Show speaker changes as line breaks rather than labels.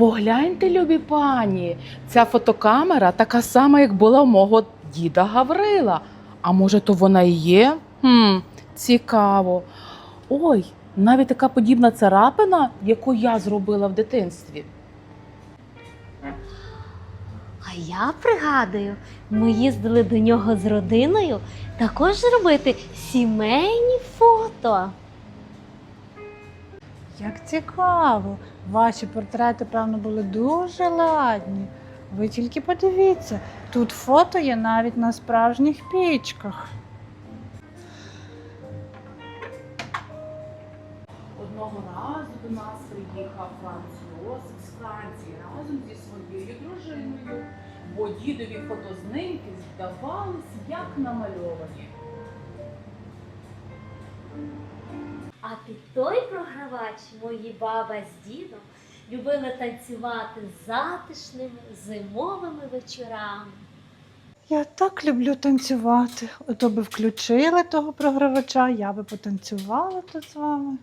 Погляньте, любі пані, ця фотокамера така сама, як була у мого діда Гаврила. А може, то вона і є? Хм, цікаво. Ой, навіть така подібна царапина, яку я зробила в дитинстві.
А я пригадую, ми їздили до нього з родиною також робити сімейні фото.
Як цікаво! Ваші портрети, певно, були дуже ладні. Ви тільки подивіться, тут фото є навіть на справжніх пічках.
Одного разу до нас приїхав Франц Йосип з Франції разом зі своєю дружиною, бо дідові фотознімки здавались як намальовані.
А під той програвач мої баба з дідом любили танцювати затишними зимовими вечорами.
Я так люблю танцювати. Ото би включили того програвача, я би потанцювала тут з вами.